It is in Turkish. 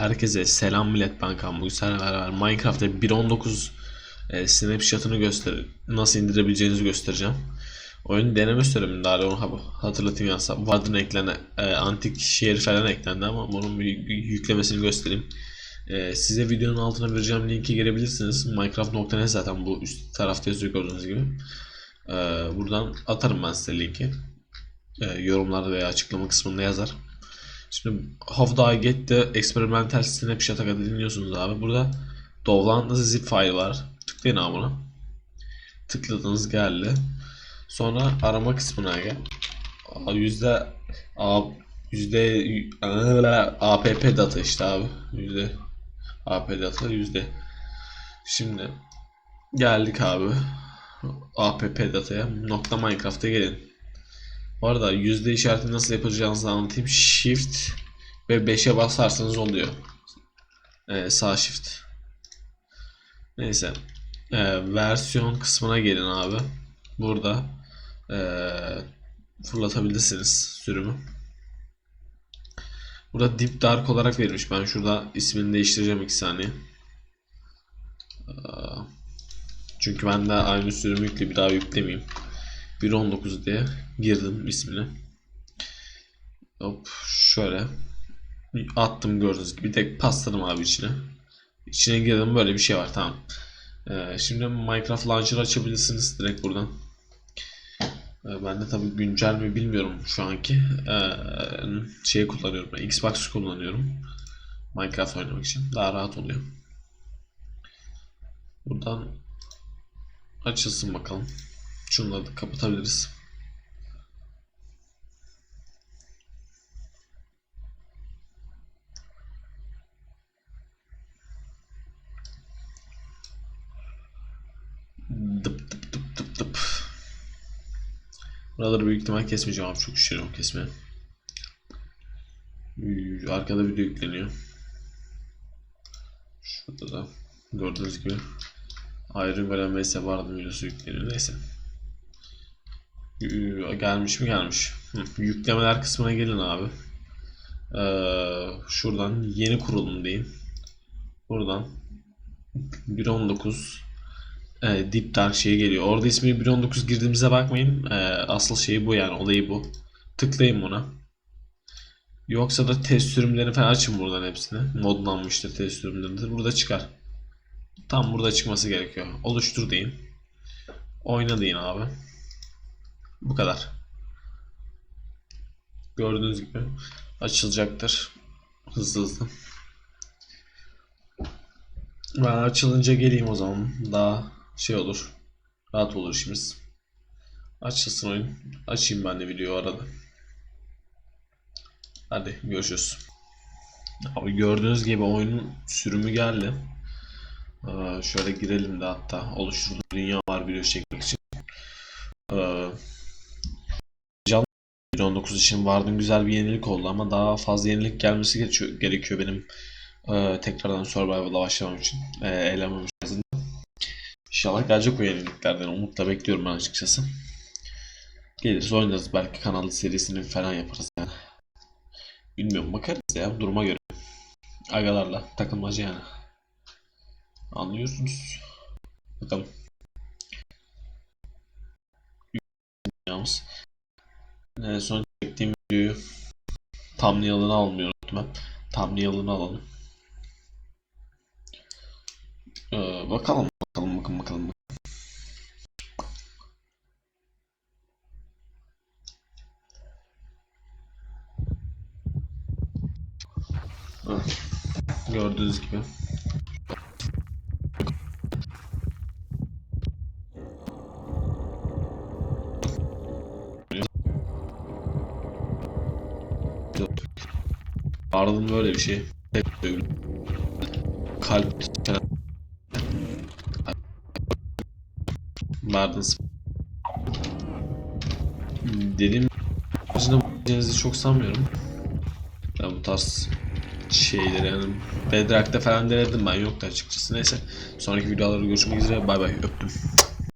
Herkese selam millet ben Kaan. Bugün seninle beraber Minecraft'ta 1.19 e, snapshot'ını göster nasıl indirebileceğinizi göstereceğim. Oyun deneme sürümünde abi onu ha- hatırlatayım yansa. Warden eklenen e, antik şehir falan eklendi ama bunun bir yüklemesini göstereyim. E, size videonun altına vereceğim linki girebilirsiniz. Minecraft.net zaten bu üst tarafta yazıyor gördüğünüz gibi. E, buradan atarım ben size linki. E, yorumlarda veya açıklama kısmında yazar. Şimdi How I Get the Experimental Snapshot'a kadar dinliyorsunuz abi. Burada download zip file var. Tıklayın abi buna. Tıkladınız geldi. Sonra arama kısmına gel. Yüzde A yüzde app data işte abi. Yüzde app data yüzde. Şimdi geldik abi. app dataya. Nokta Minecraft'a gelin. Bu arada yüzde işareti nasıl yapacağınızı anlatayım. Shift ve 5'e basarsanız oluyor. Ee, sağ shift. Neyse. Ee, versiyon kısmına gelin abi. Burada ee, fırlatabilirsiniz sürümü. Burada Deep Dark olarak verilmiş. Ben şurada ismini değiştireceğim 2 saniye. Ee, Çünkü ben de aynı sürümü yükle bir daha yüklemeyeyim. 1.19 diye girdim ismini. Hop şöyle attım gördüğünüz gibi bir tek pasladım abi içine. İçine girdim böyle bir şey var tamam. Ee, şimdi Minecraft Launcher açabilirsiniz direkt buradan. Ee, ben de tabii güncel mi bilmiyorum şu anki. Ee, şeyi kullanıyorum. Ben Xbox kullanıyorum. Minecraft oynamak için. Daha rahat oluyor. Buradan açılsın bakalım. Şunları da kapatabiliriz. Dıp dıp dıp dıp dıp. Buraları büyük ihtimal kesmeyeceğim abi çok üşeniyorum kesmeye. Arkada video yükleniyor. Şurada da gördüğünüz gibi Iron Golem vs Warden videosu yükleniyor. Neyse. Gelmiş mi gelmiş. Hı, Yüklemeler kısmına gelin abi. Ee, şuradan yeni kurulum diyeyim. Buradan 1.19 e, Deep Dark şeyi geliyor. Orada ismi 1.19 girdiğimize bakmayın. E, asıl şeyi bu yani olayı bu. Tıklayın buna. Yoksa da test sürümlerini falan açın buradan hepsini. Modlanmıştır test sürümleridir. Burada çıkar. Tam burada çıkması gerekiyor. Oluştur deyin. Oyna deyin abi. Bu kadar. Gördüğünüz gibi açılacaktır. Hızlı hızlı. Ben açılınca geleyim o zaman. Daha şey olur. Rahat olur işimiz. Açılsın oyun. Açayım ben de video arada. Hadi görüşürüz. Abi gördüğünüz gibi oyunun sürümü geldi. Ee, şöyle girelim de hatta oluşturduğum dünya var video çekmek için. Ee, 1.19 için vardın güzel bir yenilik oldu ama daha fazla yenilik gelmesi gerekiyor, benim ee, tekrardan Survival'a başlamam için. Ee, eğlenmem için. İnşallah gelecek o yeniliklerden. Umutla bekliyorum ben açıkçası. Geliriz oynarız belki kanalı serisini falan yaparız yani. Bilmiyorum bakarız ya duruma göre. Agalarla takılmaca yani. Anlıyorsunuz. Bakalım. Yalnız. En son çektiğim videoyu thumbnail'ını almıyorum ben. Thumbnail'ını alalım. Ee, bakalım bakalım bakın bakalım. Heh, Gördüğünüz gibi. Ardın böyle bir şey. Kalp Ardın Dedim başına bulacağınızı çok sanmıyorum. Ben bu tarz şeyleri yani Bedrock'ta falan denedim ben yoktu açıkçası. Neyse sonraki videolarda görüşmek üzere bay bay öptüm.